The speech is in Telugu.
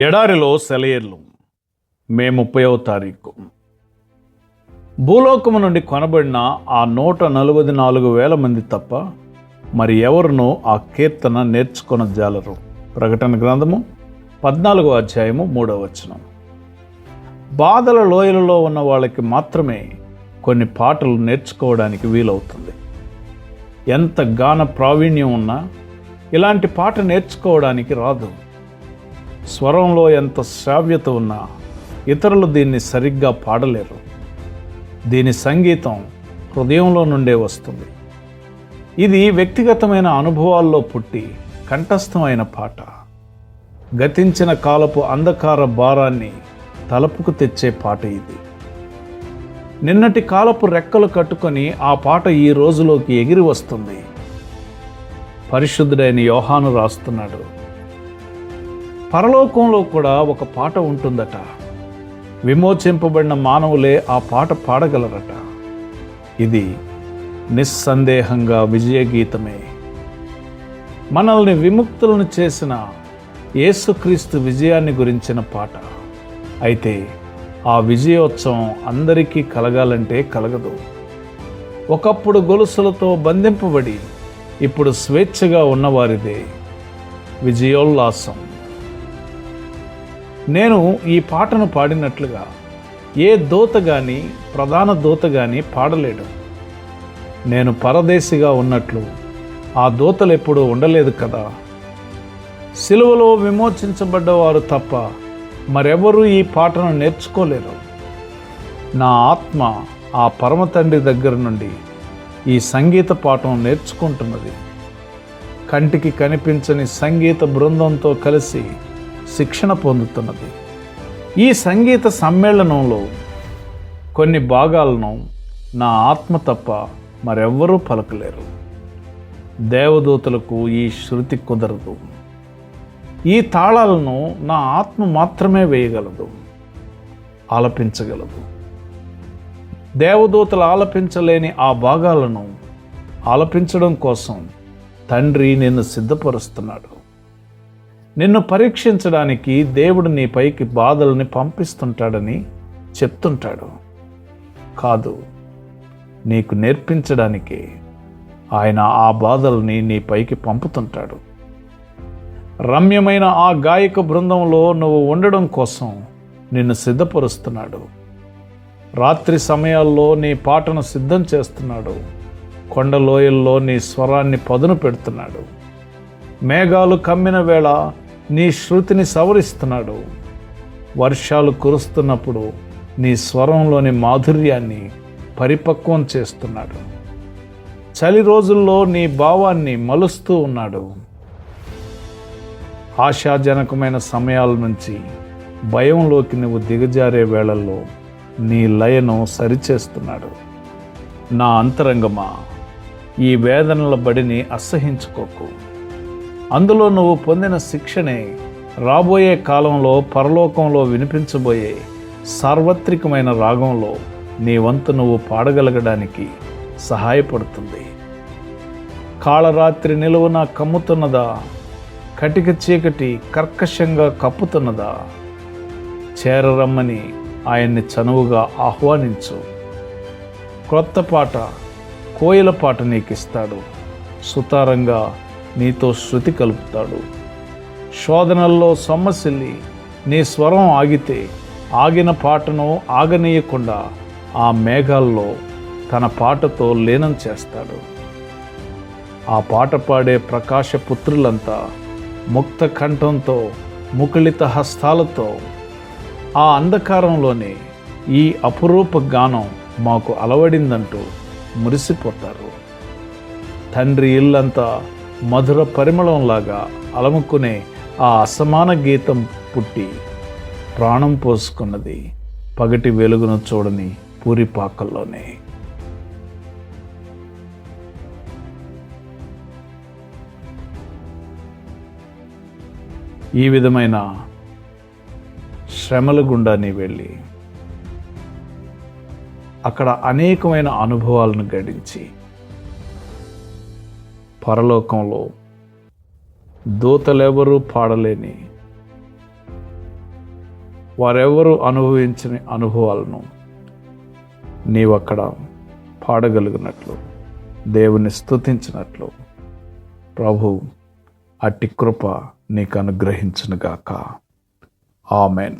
ఎడారిలో సెలయేర్లు. మే ముప్పైవ తారీఖు. భూలోకము నుండి కొనబడిన ఆ నూట నలభై నాలుగు వేల మంది తప్ప మరి ఎవరునూ ఆ కీర్తన నేర్చుకొన జాలరు. ప్రకటన గ్రంథము పద్నాలుగో అధ్యాయము మూడవ వచనం. బాధల లోయలలో ఉన్న వాళ్ళకి మాత్రమే కొన్ని పాటలు నేర్చుకోవడానికి వీలవుతుంది. ఎంత గాన ప్రావీణ్యం ఉన్నా ఇలాంటి పాట నేర్చుకోవడానికి రాదు. స్వరంలో ఎంత శ్రావ్యత ఉన్నా ఇతరులు దీన్ని సరిగ్గా పాడలేరు. దీని సంగీతం హృదయంలో నుండే వస్తుంది. ఇది వ్యక్తిగతమైన అనుభవాల్లో పుట్టి కంఠస్థమైన పాట. గతించిన కాలపు అంధకార భారాన్ని తలపుకు తెచ్చే పాట ఇది. నిన్నటి కాలపు రెక్కలు కట్టుకొని ఆ పాట ఈ రోజులోకి ఎగిరి వస్తుంది. పరిశుద్ధుడైన యోహాను రాస్తున్నాడు. పరలోకంలో కూడా ఒక పాట ఉంటుందట. విమోచింపబడిన మానవులే ఆ పాట పాడగలరట. ఇది నిస్సందేహంగా విజయగీతమే. మనల్ని విముక్తులను చేసిన యేసుక్రీస్తు విజయాన్ని గురించిన పాట. అయితే ఆ విజయోత్సవం అందరికీ కలగాలంటే కలగదు. ఒకప్పుడు గొలుసులతో బంధింపబడి ఇప్పుడు స్వేచ్ఛగా ఉన్నవారిదే విజయోల్లాసం. నేను ఈ పాటను పాడినట్లుగా ఏ దూత కానీ ప్రధాన దూత కానీ పాడలేడు. నేను పరదేశిగా ఉన్నట్లు ఆ దూతలు ఎప్పుడూ ఉండలేదు కదా. సిలువలో విమోచించబడ్డవారు తప్ప మరెవరూ ఈ పాటను నేర్చుకోలేరు. నా ఆత్మ ఆ పరమ తండ్రి దగ్గర నుండి ఈ సంగీత పాఠం నేర్చుకుంటున్నది. కంటికి కనిపించని సంగీత బృందంతో కలిసి శిక్షణ పొందుతున్నది. ఈ సంగీత సమ్మేళనంలో కొన్ని భాగాలను నా ఆత్మ తప్ప మరెవ్వరూ పలకలేరు. దేవదూతలకు ఈ శృతి కుదరదు. ఈ తాళాలను నా ఆత్మ మాత్రమే వేయగలదు. ఆలపించగలదు. దేవదూతలు ఆలపించలేని ఆ భాగాలను ఆలపించడం కోసం తండ్రి నిన్ను సిద్ధపరుస్తున్నాడు. నిన్ను పరీక్షించడానికి దేవుడు నీ పైకి బాధల్ని పంపిస్తుంటాడని చెప్తుంటాడు. కాదు నీకు నేర్పించడానికి ఆయన ఆ బాధల్ని నీ పైకి పంపుతుంటాడు. రమ్యమైన ఆ గాయక బృందంలో నువ్వు ఉండడం కోసం నిన్ను సిద్ధపరుస్తున్నాడు. రాత్రి సమయాల్లో నీ పాటను సిద్ధం చేస్తున్నాడు. కొండలోయల్లో నీ స్వరాన్ని పదును పెడుతున్నాడు. మేఘాలు కమ్మిన వేళ నీ శృతిని సవరిస్తున్నాడు. వర్షాలు కురుస్తున్నప్పుడు నీ స్వరంలోని మాధుర్యాన్ని పరిపక్వం చేస్తున్నాడు. చలి రోజుల్లో నీ భావాన్ని మలుస్తూ ఉన్నాడు. ఆశాజనకమైన సమయాల నుంచి భయంలోకి నువ్వు దిగజారే వేళల్లో నీ లయను సరిచేస్తున్నాడు. నా అంతరంగమా ఈ వేదనల బడిని అసహించుకోకు. అందులో నువ్వు పొందిన శిక్షణే రాబోయే కాలంలో పరలోకంలో వినిపించబోయే సార్వత్రికమైన రాగంలో నీ వంతు నువ్వు పాడగలగడానికి సహాయపడుతుంది. కాళరాత్రి నిలువున కమ్ముతున్నదా? కటిక చీకటి కర్కశంగా కప్పుతున్నదా? చేరరమ్మని ఆయన్ని చనువుగా ఆహ్వానించు. క్రొత్త పాట కోయిల పాట నీకిస్తాడు. సుతారంగా నీతో శృతి కలుపుతాడు. శోధనల్లో సొమ్మసిల్లి నీ స్వరం ఆగితే ఆగిన పాటను ఆగనీయకుండా ఆ మేఘాల్లో తన పాటతో లీనం చేస్తాడు. ఆ పాట పాడే ప్రకాశ పుత్రులంతా ముక్త కంఠంతో ముకుళిత హస్తాలతో ఆ అంధకారంలోనే ఈ అపురూప గానం మాకు అలవడిందంటూ మురిసిపోతారు. తండ్రి ఇల్లంతా మధుర పరిమళంలాగా అలముకునే ఆ అసమాన గీతం పుట్టి ప్రాణం పోసుకున్నది పగటి వెలుగును చూడని పూరిపాకల్లోనే ఈ విధమైన శ్రమల గుండా నీ వెళ్ళి అక్కడ అనేకమైన అనుభవాలను గడించి పరలోకంలో దూతలెవరూ పాడలేని వారెవరు అనుభవించని అనుభవాలను నీవు అక్కడ పాడగలిగినట్లు దేవుని స్తుతించినట్లు ప్రభు అట్టి కృప నీకు అనుగ్రహించునుగాక ఆమెన్.